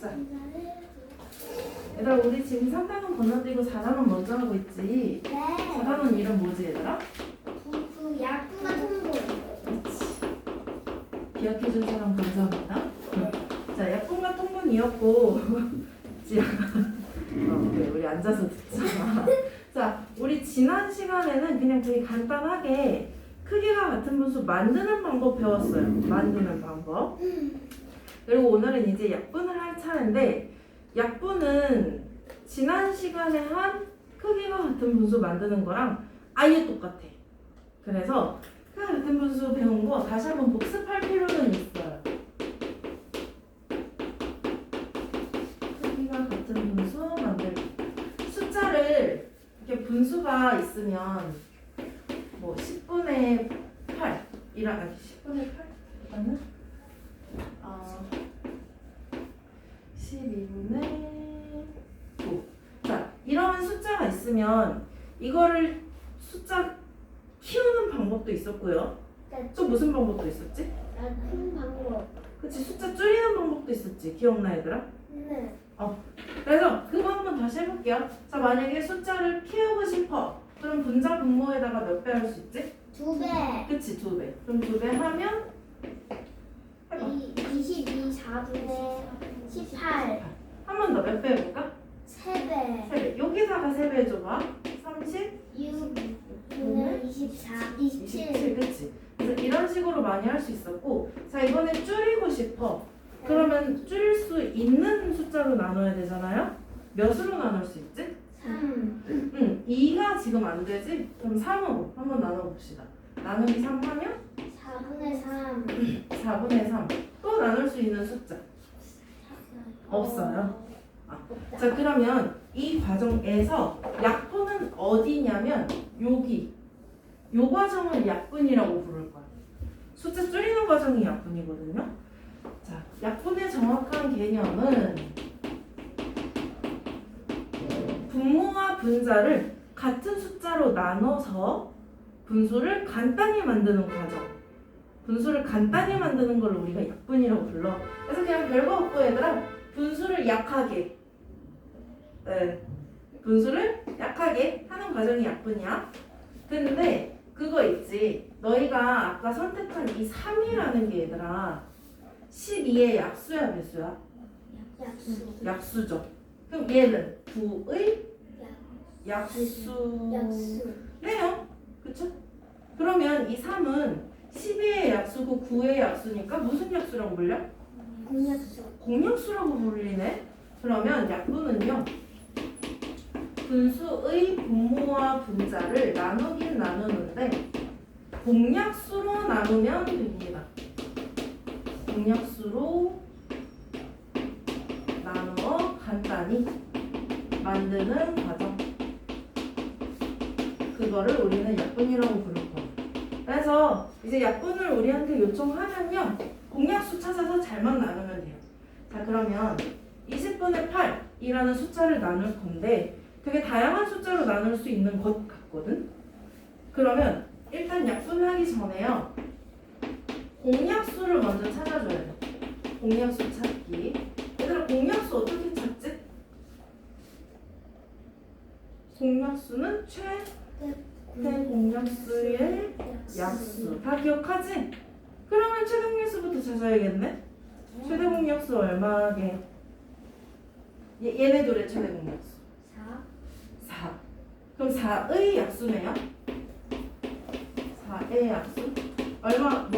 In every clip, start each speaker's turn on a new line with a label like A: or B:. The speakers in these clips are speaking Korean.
A: 자. 얘들아 우리 지금 3단원 건너뛰고 4단원 먼저 하고 있지
B: 네.
A: 4단원 이름 뭐지 얘들아?
B: 그 약분과 통보.
A: 기억해준 사람 감사합니다 자 약분과 통분이었고 지아 어, 그래 우리 앉아서 듣자 자 우리 지난 시간에는 그냥 되게 간단하게 크기가 같은 분수 만드는 방법 배웠어요 만드는 방법 그리고 오늘은 이제 약분을 할 차례인데 약분은 지난 시간에 한 크기가 같은 분수 만드는 거랑 아예 똑같아. 그래서 크기가 같은 분수 배운 거 다시 한번 복습할 필요는 있어요. 크기가 같은 분수 만들기. 숫자를 이렇게 분수가 있으면 뭐 10분의 8 이라 아니 10분의 8 맞나? 어, 12분의 9. 자, 이런 숫자가 있으면 이거를 숫자 키우는 방법도 있었고요. 또 무슨 방법도 있었지?
B: 약분 방법.
A: 그치, 숫자 줄이는 방법도 있었지. 기억나, 얘들아?
B: 네.
A: 그래서 그거 한번 다시 해볼게요. 자, 만약에 숫자를 키우고 싶어. 그럼 분자 분모에다가 몇 배 할 수 있지?
B: 두 배.
A: 그치, 두 배. 그럼 두 배 하면 해봐.
B: 이 22, 4분의 18.
A: 한 번 더 몇 배 해볼까?
B: 세 배.
A: 세 배. 여기다가 세 배 해줘봐. 30,
B: 6 분의 24, 27.
A: 27, 그치? 그래서 이런 식으로 많이 할 수 있었고, 자 이번에 줄이고 싶어. 그러면 줄일 수 있는 숫자로 나눠야 되잖아요. 몇으로 나눌 수 있지?
B: 3.
A: 응, 2가 지금 안 되지? 그럼 3으로 한번 나눠봅시다. 나누기 3 하면
B: 4분의 3.
A: 4분의 3. 또 나눌 수 있는 숫자. 없어요. 자 그러면 이 과정에서 약분은 어디냐면 여기 요 과정을 약분이라고 부를 거야 숫자 줄이는 과정이 약분이거든요 자 약분의 정확한 개념은 분모와 분자를 같은 숫자로 나눠서 분수를 간단히 만드는 과정 분수를 간단히 만드는 걸 우리가 약분이라고 불러 그래서 그냥 별거 없고 얘들아 분수를 약하게 네. 분수를 약하게 하는 과정이 약분이야. 근데 그거 있지. 너희가 아까 선택한 이 3이라는 게 얘들아 12의 약수야 배수야?
B: 약수.
A: 약수죠. 그럼 얘는 9의 약수.
B: 약수.
A: 네요. 그쵸? 그러면 이 3은 12의 약수고 9의 약수니까 무슨 약수라고 불려?
B: 공약수.
A: 공약수라고 불리네. 그러면 약분은요. 분수의 분모와 분자를 나누긴 나누는데 공약수로 나누면 됩니다. 공약수로 간단히 만드는 과정. 그거를 우리는 약분이라고 부를 거예요. 그래서 이제 약분을 우리한테 요청하면요. 공약수 찾아서 잘만 나누면 돼요. 자 그러면 20분의 8이라는 숫자를 나눌 건데 되게 다양한 숫자로 나눌 수 있는 것 같거든. 그러면 일단 약분하기 전에요. 공약수를 먼저 찾아줘야 돼. 공약수 찾기. 얘들아 공약수 어떻게 찾지? 공약수는 최대 공약수의 약수. 다 기억하지? 그러면 최대공약수부터 찾아야겠네. 최대 공약수 얼마게? 얘, 얘네 둘의 최대 공약수.
B: 4.
A: 4. 그럼 4의 약수네요. 4의 약수. 얼마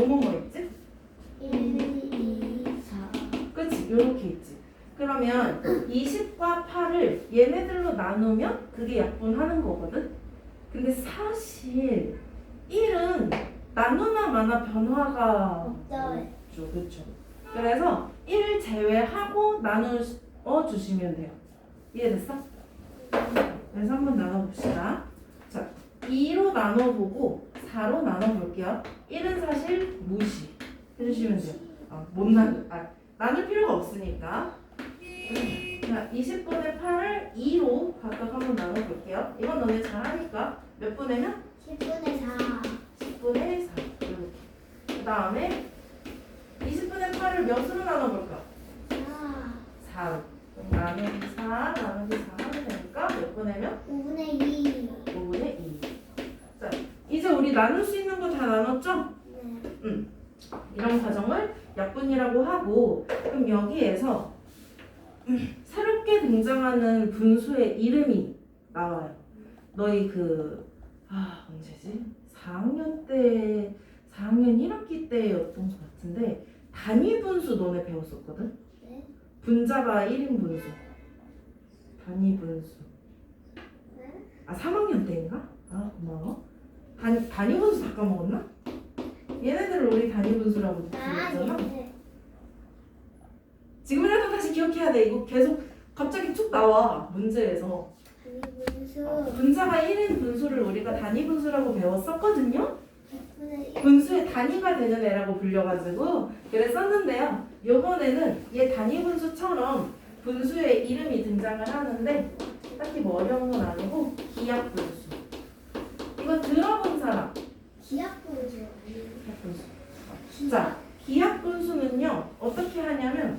A: 그러면 20과 8을 얘네들로 나누면 그게 약분하는 거거든. 근데 사실 1은 나누나 마나 변화가
B: 없죠.
A: 없죠. 그렇죠. 그래서 1 제외하고 나누어 주시면 돼요. 이해됐어? 그래서 한번 나눠봅시다. 자, 2로 나눠보고 4로 나눠볼게요. 1은 사실 무시 해주시면 돼요. 아, 못 나누, 아, 나눌 필요가 없으니까. 자, 20분의 8을 2로 각각 한번 나눠볼게요. 이건 너네 잘하니까 몇 분의면?
B: 10분의 4.
A: 10분의 4. 이렇게. 그 다음에 이거를 몇으로 나눠볼까?
B: 4
A: 4. 나누기 4 나누기 4 하면 되니까 몇 분의면?
B: 5분의 2
A: 5분의 2. 자, 이제 우리 나눌 수 있는 거 다 나눴죠?
B: 네
A: 이런 과정을 약분이라고 하고 그럼 여기에서 음, 새롭게 등장하는 분수의 이름이 나와요. 너희 그 아, 언제지? 4학년 때 4학년 1학기 때였던 것 같은데 단위 분수 너네 배웠었거든?
B: 네.
A: 분자가 1인 분수. 단위 분수.
B: 네.
A: 아 3학년 때인가? 아 고마워. 단 단위 분수 다 까먹었나? 얘네들을 우리 단위 분수라고
B: 아
A: 불렀잖아.
B: 네.
A: 지금이라도 다시 기억해야 돼. 이거 계속 갑자기 툭 나와 문제에서.
B: 아니 분수
A: 분자가 1인 분수를 우리가 단위 분수라고 배웠었거든요.
B: 6분의 1
A: 분수의 단위가 되는 애라고 불려가지고 그랬었는데요. 요번에는 얘 단위 분수처럼 분수의 이름이 등장을 하는데 딱히 뭐 어려운 건 아니고 기약 분수. 이거 들어본 사람.
B: 기압 분수?
A: 기약 분수. 자, 기약 분수는요 어떻게 하냐면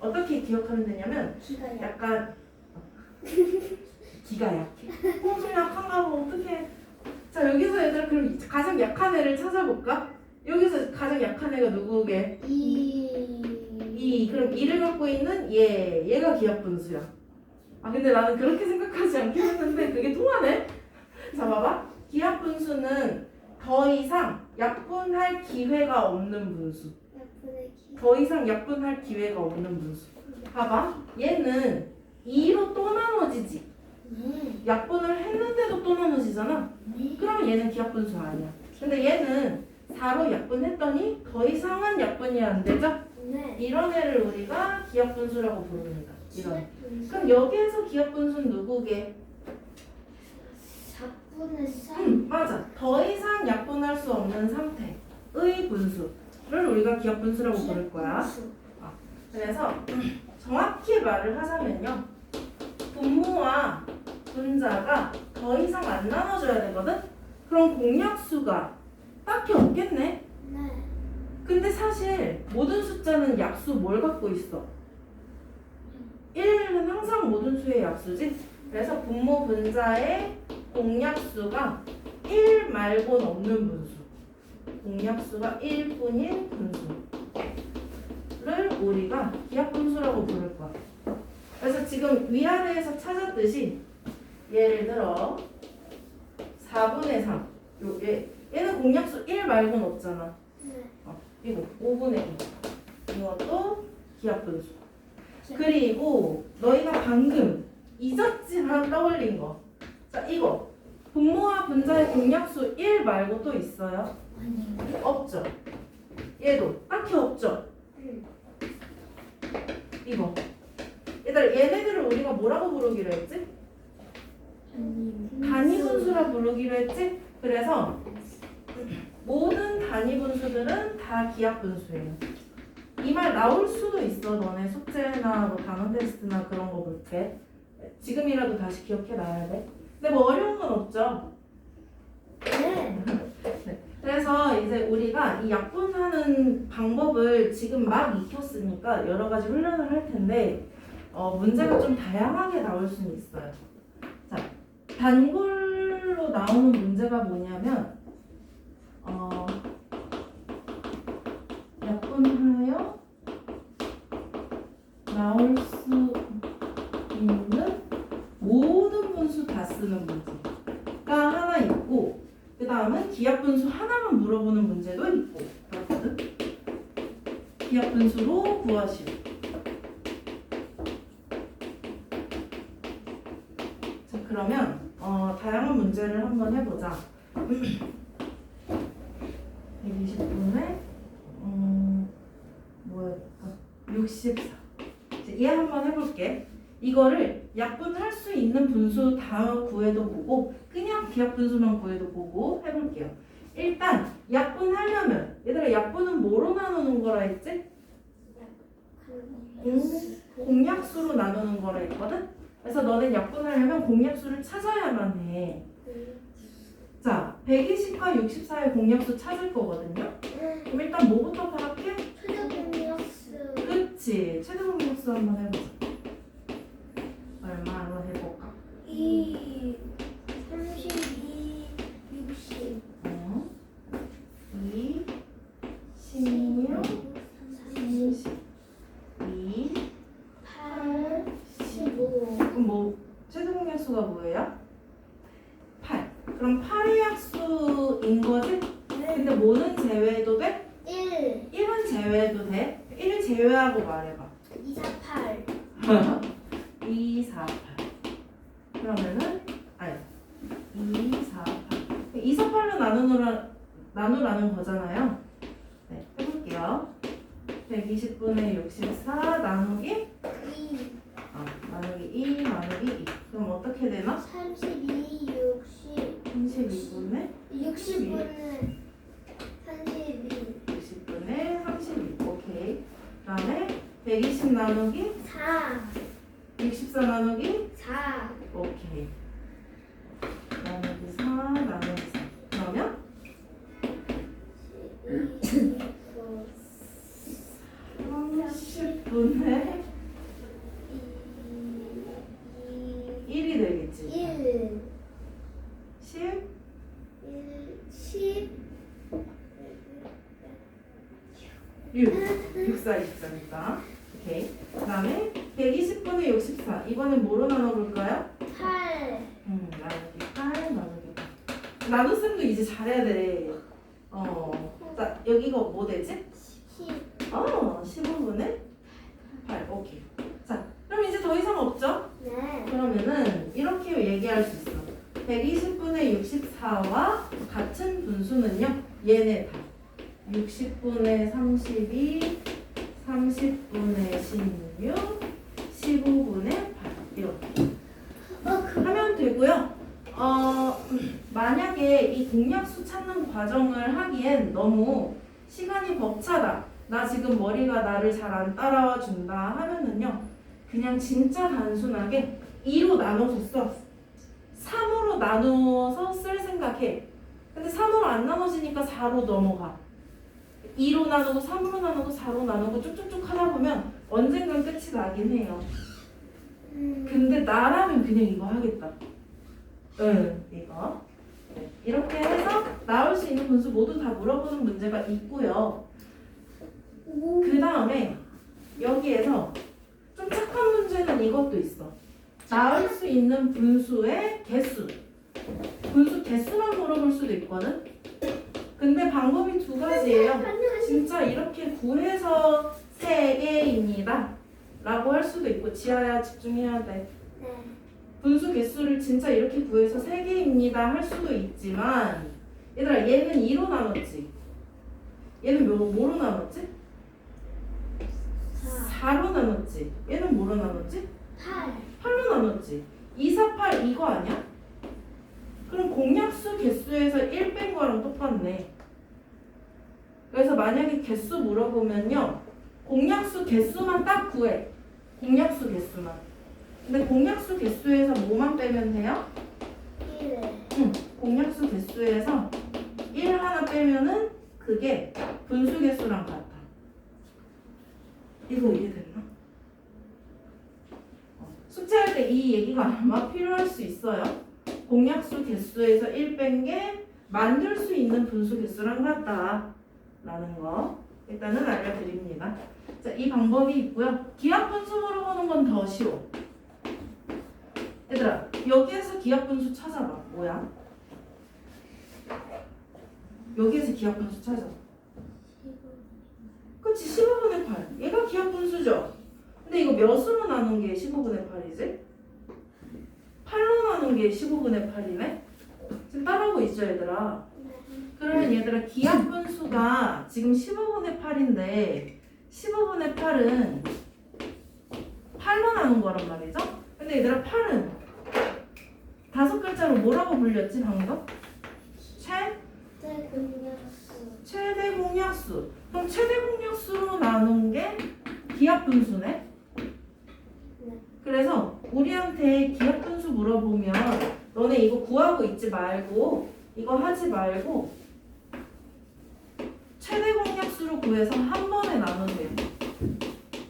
A: 어떻게 기억하면 되냐면
B: 기가 약
A: 약간 기가 약해. 엄청 약한가 봐. 어떡해. 자 여기서 얘들아 그럼 가장 약한 애를 찾아볼까? 여기서 가장 약한 애가 누구게? 2이 그럼 이를 갖고 있는 얘 얘가 기압 분수야. 아 근데 나는 그렇게 생각하지 않긴 했는데 그게 통하네. 자 봐봐. 기압 분수는 더 이상 약분할 기회가 없는 분수. 더 이상 약분할 기회가 없는 분수. 봐봐. 얘는 2로 또 나눠지지.
B: 네.
A: 약분을 했는데도 또 나눠지잖아.
B: 네.
A: 그러면 얘는 기압분수 아니야. 근데 얘는 4로 약분했더니 더 이상은 약분이 안 되죠?
B: 네.
A: 이런 애를 우리가 기압분수라고 부릅니다. 이런.
B: 분수
A: 그럼 여기에서 기압분수는 누구게?
B: 4분의 3
A: 음, 맞아. 더 이상 약분할 수 없는 상태의 분수를 우리가 기압분수라고 부를 거야. 그래서 정확히 말을 하자면요. 분모와 분자가 더 이상 안 나눠져야 되거든? 그럼 공약수가 딱히 없겠네?
B: 네.
A: 근데 사실 모든 숫자는 약수 뭘 갖고 있어? 1은 항상 모든 수의 약수지? 그래서 분모 분자의 공약수가 1 말고는 없는 분수. 공약수가 1뿐인 분수를 우리가 기압분수라고 부를 거야. 그래서 지금 위아래에서 찾았듯이 예를 들어 4분의 3. 요, 얘, 얘는 공약수 1 말고는 없잖아.
B: 네.
A: 이거 5분의 2 이것도 기압분수 그리고 너희가 방금 잊었지만 떠올린 거 자, 이거 분모와 분자의 공약수 1 말고 또 있어요? 없죠 얘도 딱히 없죠
B: 응.
A: 이거 얘들 얘네들을 우리가 뭐라고 부르기로 했지? 단위 분수라 부르기로 했지? 그래서 모든 단위 분수들은 다 기압 분수예요. 이 말 나올 수도 있어. 너네 숙제나 뭐 단원 테스트나 그런 거 볼 때. 지금이라도 다시 기억해 놔야 돼. 근데 뭐 어려운 건 없죠.
B: 네.
A: 그래서 이제 우리가 이 약분하는 방법을 지금 막 익혔으니까 여러 가지 훈련을 할 텐데 어, 문제가 좀 다양하게 나올 수는 있어요. 자, 단골로 나오는 문제가 뭐냐면 어, 약분하여 나올 수 있는 모든 분수 다 쓰는 문제가 하나 있고 그 다음은 기압 분수 하나만 물어보는 문제도 있고 그렇거든. 기압 분수로 구하시오. 자 그러면 어, 다양한 문제를 한번 해보자. 120분에 음, 뭐였까? 64. 이제 얘 한번 해볼게. 이거를 약분할 수 있는 분수 다 구해도 보고 그냥 기압 분수만 구해도 보고 해볼게요. 일단 약분하려면 얘들아 약분은 뭐로 나누는 거라 했지? 공약수로 나누는 거라 했거든? 그래서 너는 약분하려면 공약수를 찾아야만 해. 자, 120과 64의 공약수 찾을 거거든요. 그럼 일단 뭐부터 파악해?
B: 최저 공약수
A: 그치. 최대 공격수 한번 해보자. 얼마로 해볼까?
B: 2, 32, 60,
A: 어? 2, 16, 30, 2,
B: 8, 15.
A: 그럼 뭐 최대 공격수가 뭐예요? 8. 그럼 8의 약수인 거지? 근데 뭐는 제외해도 돼?
B: 1,
A: 1은 제외해도 돼? 1 제외하고 말해봐.
B: 2, 4, 8.
A: 2, 4, 8. 그러면은, 아니, 2, 4, 8. 2, 4, 8로 나누라, 나누라는 거잖아요. 네, 해볼게요. 120분의 64 나누기,
B: 2,
A: 어, 나누기 2, 나누기 2. 그럼 어떻게 되나?
B: 32, 60.
A: 32분의
B: 60분은 32,
A: 60분의 32. 오케이. 그 다음에 120 나누기
B: 4,
A: 64 나누기
B: 4,
A: 오케이. 나누기 4 나누기 4. 그러면 30분의 1이 되겠지.
B: 1,
A: 10,
B: 1, 10,
A: 6. 64, 24니까. 오케이. 그 다음에 120분의 64. 이번엔 뭐로 나눠볼까요?
B: 8,
A: 음, 나누기 8, 나누기 8. 나눗셈도 이제 잘해야 돼. 어. 자, 여기가 뭐 되지?
B: 10.
A: 어, 15분의 8. 오케이. 자, 그럼 이제 더 이상 없죠?
B: 네.
A: 그러면은 이렇게 얘기할 수 있어. 120분의 64와 같은 분수는요. 얘네 다. 60분의 32, 30분의 16, 15분의 8 이렇게
B: 어, 그,
A: 하면 되고요. 어, 만약에 이 공약수 찾는 과정을 하기엔 너무 시간이 벅차다. 나 지금 머리가 나를 잘 안 따라와 준다 하면은요. 그냥 진짜 단순하게 2로 나눠서 써. 3으로 나누어서 쓸 생각해. 근데 3으로 안 나눠지니까 4로 넘어가. 2로 나누고 3으로 나누고 4로 나누고 쭉쭉쭉 하다 보면 언젠간 끝이 나긴 해요.
B: 음,
A: 근데 나라면 그냥 이거 하겠다. 응, 이거. 네, 이렇게 해서 나올 수 있는 분수 모두 다 물어보는 문제가 있고요.
B: 오,
A: 그 다음에 여기에서 좀 착한 문제는 이것도 있어. 나올 수 있는 분수의 개수. 분수 개수만 물어볼 수도 있거든. 근데 방법이 두 가지예요. 진짜 이렇게 구해서 세 개입니다. 라고 할 수도 있고 지하야 집중해야 돼.
B: 네.
A: 분수 개수를 진짜 이렇게 구해서 세 개입니다 할 수도 있지만 얘들아 얘는 2로 나눴지. 얘는 뭐, 뭐로 나눴지?
B: 4,
A: 4로 나눴지. 얘는 뭐로 나눴지?
B: 8,
A: 8로 나눴지. 2, 4, 8 이거 아니야? 그럼 공약수 개수에서 1 뺀 거랑 똑같네. 그래서 만약에 개수 물어보면요. 공약수 개수만 딱 구해. 공약수 개수만. 근데 공약수 개수에서 뭐만 빼면 돼요?
B: 1,
A: 응. 공약수 개수에서 1 하나 빼면은 그게 분수 개수랑 같아. 이거 이해됐나? 어, 숙제할 때 이 얘기가 아마 필요할 수 있어요. 공약수 개수에서 1 뺀 게 만들 수 있는 분수 개수랑 같다. 라는 거 일단은 알려드립니다. 자, 이 방법이 있고요. 기하 분수 물어보는 건 더 쉬워. 얘들아, 여기에서 기하 분수 찾아봐. 뭐야? 여기에서 기하 분수 찾아. 그치 15분의 8 얘가 기하 분수죠 근데 이거 몇으로 나눈 게 15분의 8이지? 8로 나눈 게 15분의 8이네? 지금 따라오고 있죠 얘들아 그러면 얘들아 기하 분수가 지금 15분의 8인데 15분의 8은 8로 나눈 거란 말이죠? 근데 얘들아 8은 다섯 글자로 뭐라고 불렸지 방금? 최?
B: 네, 공약수.
A: 최대 공약수. 그럼 최대 공약수로 나눈 게 기하 분수네. 그래서 우리한테 기하 분수 물어보면 너네 이거 구하고 있지 말고 이거 하지 말고 최대 공약수로 구해서 한 번에 나누세요.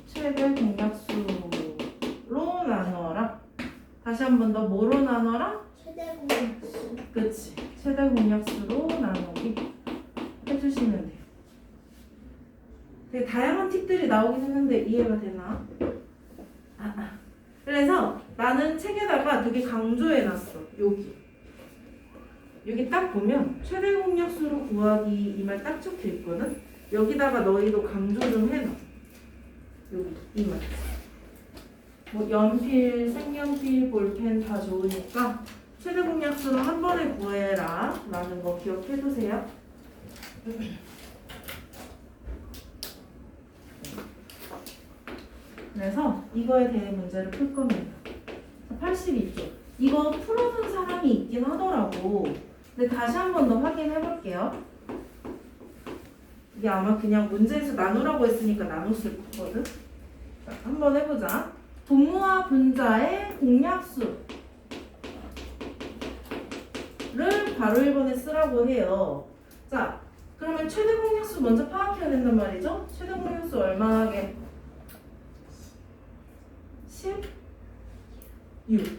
A: 최대 한 번 더 뭐로 나눠라?
B: 최대 공약수.
A: 그치. 최대 공약수로 나누기 해주시면 돼요. 되게 다양한 팁들이 나오긴 했는데 이해가 되나? 아, 아. 그래서 나는 책에다가 되게 강조해놨어. 여기. 여기 딱 보면 최대 공약수로 구하기 이 말 딱 적혀 있거든. 여기다가 너희도 강조 좀 해놔. 여기 이 말. 뭐 연필, 색연필, 볼펜 다 좋으니까 최대 공약수로 한 번에 구해라 라는 거 기억해 두세요. 그래서 이거에 대해 문제를 풀 겁니다. 82쪽. 이거 풀어둔 사람이 있긴 하더라고. 근데 다시 한 번 더 확인해 볼게요. 이게 아마 그냥 문제에서 나누라고 했으니까 나눴을 거거든. 자, 한번 해보자. 분모와 분자의 공약수. 를 바로 1번에 쓰라고 해요. 자, 그러면 최대 공약수 먼저 파악해야 된단 말이죠? 최대 공약수 얼마 하게? 16.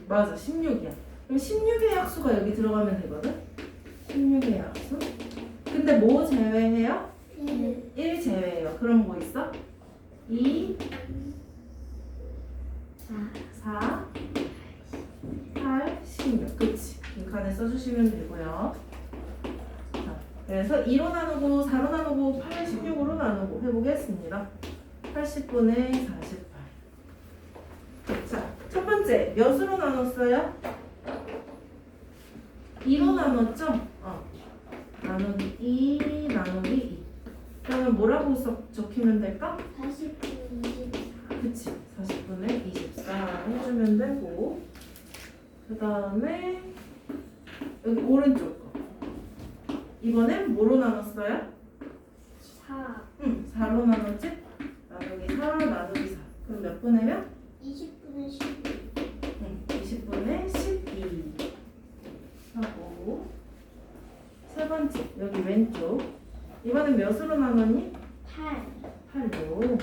A: 맞아, 16이야. 그럼 16의 약수가 여기 들어가면 되거든? 16의 약수. 근데 뭐 제외해요?
B: 1.
A: 1 제외해요. 그럼 뭐 있어? 2,
B: 4.
A: 4, 8, 16. 그치. 빈칸에 써주시면 되고요. 자, 그래서 2로 나누고 4로 나누고 8, 16으로 나누고 해보겠습니다. 80분의 48. 자, 첫 번째 몇으로 나눴어요? 2로 나눴죠? 어. 나누기 2, 나누기 2. 그러면 뭐라고 써, 적히면 될까?
B: 40분 24.
A: 그치 40분의 24 해주면 되고 그 다음에 여기 오른쪽 거 이번엔 뭐로 나눴어요?
B: 4.
A: 응 4로 나눴지? 나누기 4 나누기 4 그럼 몇 분의면?
B: 20분의 12.
A: 응 20분의 12 하고 세 번째 여기 왼쪽 이번엔 몇으로 나눴니?
B: 8.
A: 8로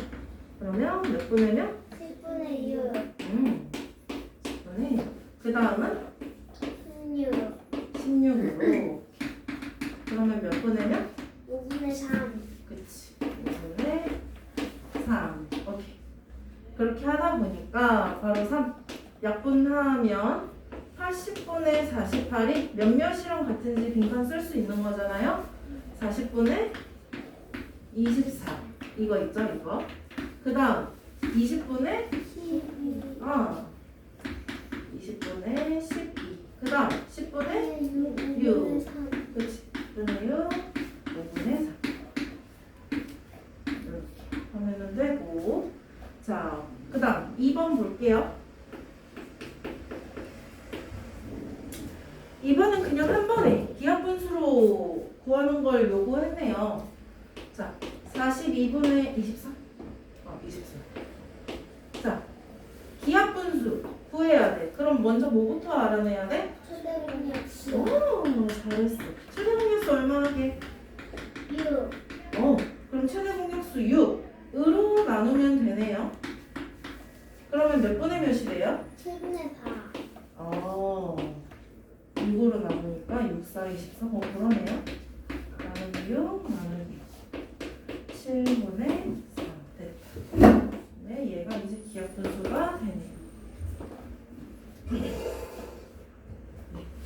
A: 그러면 몇 분의면?
B: 10분의 6.
A: 음. 10분의 그 다음은?
B: 16.
A: 16으로 그러면 몇 분의면?
B: 5분의 3.
A: 그치. 5분의 3 오케이. 그렇게 하다 보니까 바로 3 약분하면 80분의 48이 몇몇이랑 같은지 빈칸 쓸 수 있는 거잖아요? 40분의 24 이거 있죠 이거? 그 다음 20분의
B: 12.
A: 어 20분의 12 그 다음 10분의
B: 6.
A: 육.
B: 5분의 3.
A: 그치 6분의 6 5분의 3 이렇게 하면 되고 자, 그 다음 2번 볼게요 2번은 그냥 한 번에 기하 분수로 구하는 걸 요구했네요 자, 42분의 24? 어, 24 자, 기하 분수 구해야 돼 그럼 먼저 뭐부터 알아내야 돼?
B: 최대 공약수.
A: 오, 잘했어 최대 공약수 얼마 하게?
B: 6.
A: 어, 그럼 최대 공약수 6으로 나누면 되네요. 그러면 몇 분의 몇이래요?
B: 7분의 4.
A: 어, 6으로 나누니까 6, 4, 24. 어, 그러네요. 나누기 6, 나누기 7분의 4. 됐다. 네, 얘가 이제 기하분수가 되네요.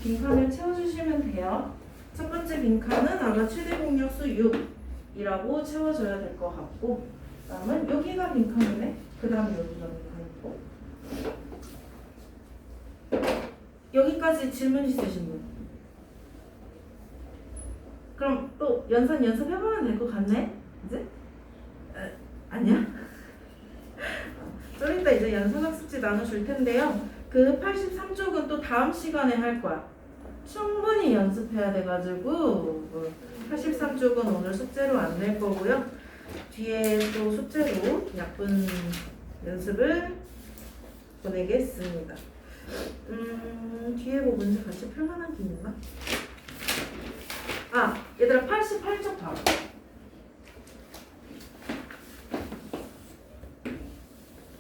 A: 빈칸을 채워주시면 돼요. 첫 번째 빈칸은 아마 최대 공약수 6이라고 채워줘야 될 것 같고, 다음은 여기가 빈칸이네. 그 다음 여기가 빈칸이고. 여기까지 질문 있으신 분? 그럼 또 연산 연습해보면 될 것 같네? 이제? 에, 아니야? 좀 이따 이제 연산학 숙제 나눠줄 텐데요. 그 83쪽은 또 다음 시간에 할 거야. 충분히 연습해야 돼가지고 83쪽은 오늘 숙제로 안 낼 거고요. 뒤에 또 숙제로 약분 연습을 보내겠습니다. 음, 뒤에 뭐 문제 같이 풀만한 게 있나? 아, 얘들아 88쪽 봐 봐.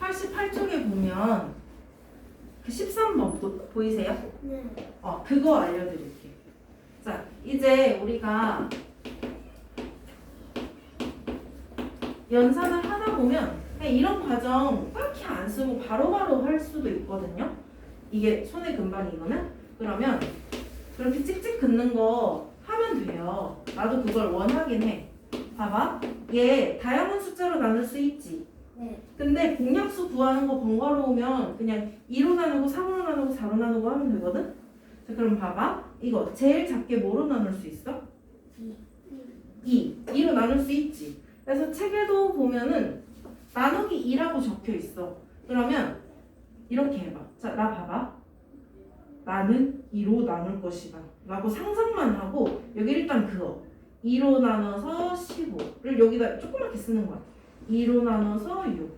A: 88쪽에 보면 그 13번 보, 보이세요?
B: 네.
A: 어, 그거 알려드릴게요. 자, 이제 우리가 연산을 하다 보면 이런 과정 딱히 안 쓰고 바로바로 할 수도 있거든요. 이게 손에 금방 익으면 그러면 그렇게 찍찍 긋는 거 하면 돼요. 나도 그걸 원하긴 해. 봐봐. 얘 다양한 숫자로 나눌 수 있지.
B: 네.
A: 근데 공약수 구하는 거 번거로우면 그냥 2로 나누고 3으로 나누고 4로 나누고 하면 되거든? 자, 그럼 봐봐. 이거 제일 작게 뭐로 나눌 수 있어? 2. 2로 나눌 수 있지. 그래서 책에도 보면은 나누기 2라고 적혀 있어. 그러면 이렇게 해봐. 자, 나 봐봐. 나는 2로 나눌 것이다. 라고 상상만 하고 여기 일단 그어. 2로 나눠서 15를 여기다 조그맣게 쓰는 거야. 2로 나눠서 6.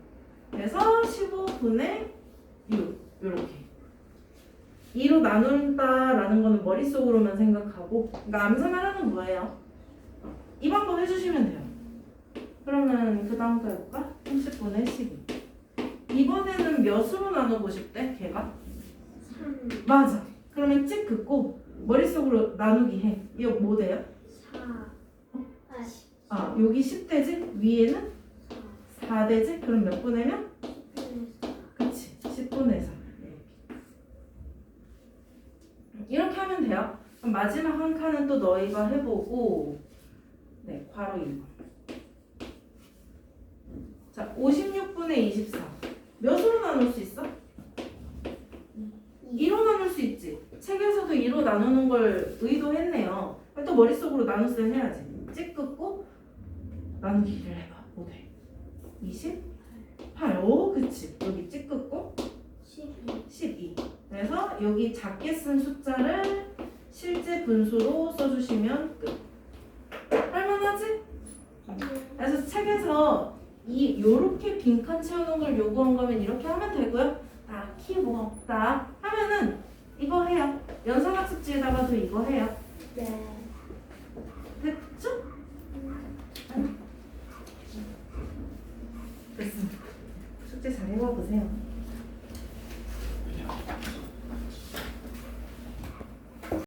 A: 그래서 15분의 6. 이렇게. 2로 나눈다라는 거는 머릿속으로만 생각하고, 그러니까 암산하라는 뭐예요? 이 방법 해주시면 돼요. 그러면 그 다음 거 해볼까? 30분의 12. 이번에는 몇으로 나누고 싶대, 걔가?
B: 3,
A: 맞아. 그러면 찍 긋고 머릿속으로 나누기 해. 이거 뭐 돼요?
B: 4, 8, 10,
A: 아, 여기 10대지? 위에는 4대지? 그럼 몇 분의 면? 그치. 10분의 4 이렇게 하면 돼요. 그럼 마지막 한 칸은 또 너희가 해보고 네 괄호 1번 자 56분의 24 몇으로 나눌 수 있어? 2로 나눌 수 있지. 책에서도 2로 나누는 걸 의도했네요. 또 머릿속으로 나눗셈 해야지. 찍 긋고 나누기를 해봐. 5대 28 오, 그치 여기 찍 긋고
B: 12,
A: 12. 그래서 여기 작게 쓴 숫자를 실제 분수로 써주시면 끝. 할만하지? 그래서 책에서 이 요렇게 빈칸 채우는 걸 요구한 거면 이렇게 하면 되고요. 딱히 뭐 없다 하면은 이거 해요. 연산학습지에다가도 이거 해요.
B: 네.
A: 됐죠? 됐습니다. 숙제 잘 해봐 보세요.